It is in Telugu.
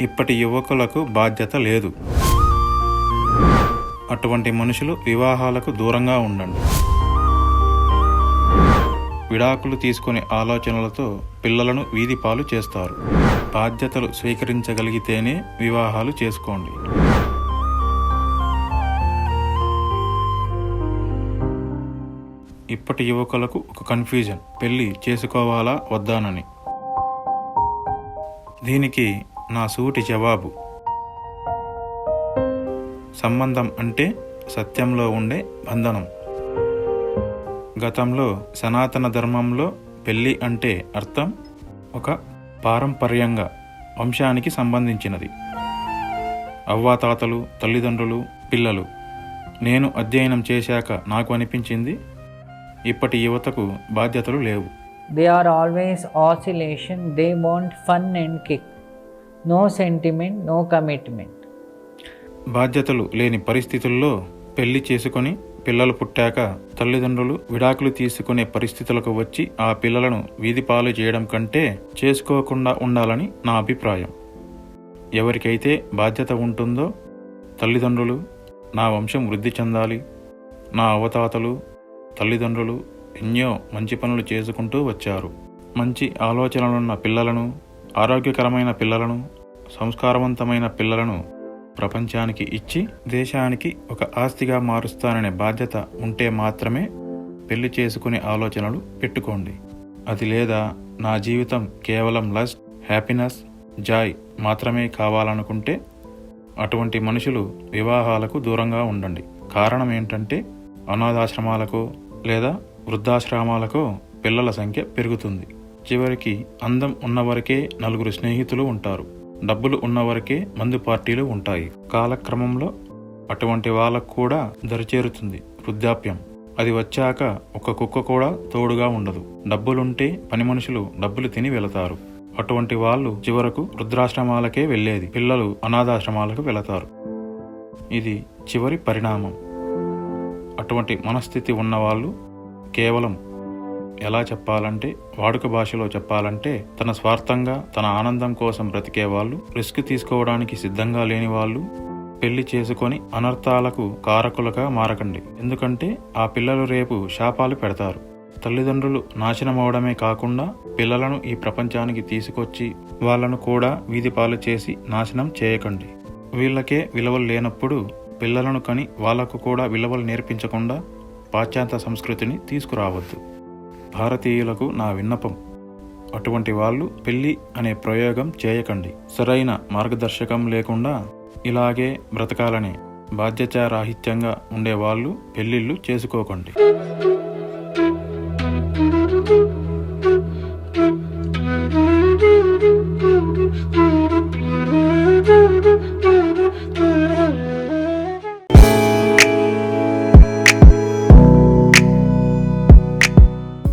ఇప్పటి యువకులకు బాధ్యత లేదు. అటువంటి మనుషులు వివాహాలకు దూరంగా ఉండండి. విడాకులు తీసుకునే ఆలోచనలతో పిల్లలను వీధి పాలు చేస్తారు. బాధ్యతలు స్వీకరించగలిగితేనే వివాహాలు చేసుకోండి. ఇప్పటి యువకులకు ఒక కన్ఫ్యూజన్ పెళ్ళి చేసుకోవాలా వద్దానని. దీనికి నా సూటి జవాబు. సంబంధం అంటే సత్యంలో ఉండే బంధనం. గతంలో సనాతన ధర్మంలో పెళ్ళి అంటే అర్థం ఒక పారంపర్యంగా వంశానికి సంబంధించినది. అవ్వాతాతలు తల్లిదండ్రులు పిల్లలు. నేను అధ్యయనం చేశాక నాకు అనిపించింది ఇప్పటి యువతకు బాధ్యతలు లేవు They are always oscillation. They want fun and kick. No sentiment, no commitment. బాధ్యతలు లేని పరిస్థితుల్లో పెళ్ళి చేసుకొని పిల్లలు పుట్టాక తల్లిదండ్రులు విడాకులు తీసుకునే పరిస్థితులకు వచ్చి ఆ పిల్లలను వీధి పాలు చేయడం కంటే చేసుకోకుండా ఉండాలని నా అభిప్రాయం ఎవరికైతే బాధ్యత ఉంటుందో తల్లిదండ్రులు నా వంశం వృద్ధి చెందాలి నా అవతాతలు తల్లిదండ్రులు ఎన్నో మంచి పనులు చేసుకుంటూ వచ్చారు. మంచి ఆలోచనలున్న పిల్లలను ఆరోగ్యకరమైన పిల్లలను సంస్కారవంతమైన పిల్లలను ప్రపంచానికి ఇచ్చి దేశానికి ఒక ఆస్తిగా మారుస్తాననే బాధ్యత ఉంటే మాత్రమే పెళ్ళి చేసుకునే ఆలోచనలు పెట్టుకోండి. అది లేదా నా జీవితం కేవలం లస్ట్ హ్యాపీనెస్ జాయ్ మాత్రమే కావాలనుకుంటే అటువంటి మనుషులు వివాహాలకు దూరంగా ఉండండి. కారణం ఏంటంటే అనాథాశ్రమాలకు లేదా వృద్ధాశ్రమాలకు పిల్లల సంఖ్య పెరుగుతుంది. చివరికి అందం ఉన్నవరకే నలుగురు స్నేహితులు ఉంటారు. డబ్బులు ఉన్నవరకే మందు పార్టీలు ఉంటాయి. కాలక్రమంలో అటువంటి వాళ్ళకు కూడా దరిచేరుతుంది వృద్ధాప్యం. అది వచ్చాక ఒక కుక్క కూడా తోడుగా ఉండదు. డబ్బులుంటే పని మనుషులు డబ్బులు తిని వెళతారు. అటువంటి వాళ్ళు చివరకు వృద్ధాశ్రమాలకే వెళ్ళేది. పిల్లలు అనాథాశ్రమాలకు వెళతారు. ఇది చివరి పరిణామం. అటువంటి మనస్థితి ఉన్నవాళ్ళు కేవలం ఎలా చెప్పాలంటే వాడుక భాషలో చెప్పాలంటే తన స్వార్థంగా తన ఆనందం కోసం బ్రతికే వాళ్ళు రిస్క్ తీసుకోవడానికి సిద్ధంగా లేని వాళ్ళు పెళ్ళి చేసుకొని అనర్థాలకు కారకులుగా మారకండి. ఎందుకంటే ఆ పిల్లలు రేపు శాపాలు పెడతారు. తల్లిదండ్రులు నాశనం అవడమే కాకుండా పిల్లలను ఈ ప్రపంచానికి తీసుకొచ్చి వాళ్ళను కూడా వీధిపాలు చేసి నాశనం చేయకండి. వీళ్ళకే విలువలు లేనప్పుడు పిల్లలను కని వాళ్ళకు కూడా విలువలు నేర్పించకుండా పాశ్చాత్య సంస్కృతిని తీసుకురావద్దు. భారతీయులకు నా విన్నపం అటువంటి వాళ్ళు పెళ్ళి అనే ప్రయోగం చేయకండి. సరైన మార్గదర్శకం లేకుండా ఇలాగే బ్రతకాలని బాధ్యతారాహిత్యంగా ఉండేవాళ్ళు పెళ్ళిళ్ళు చేసుకోకండి.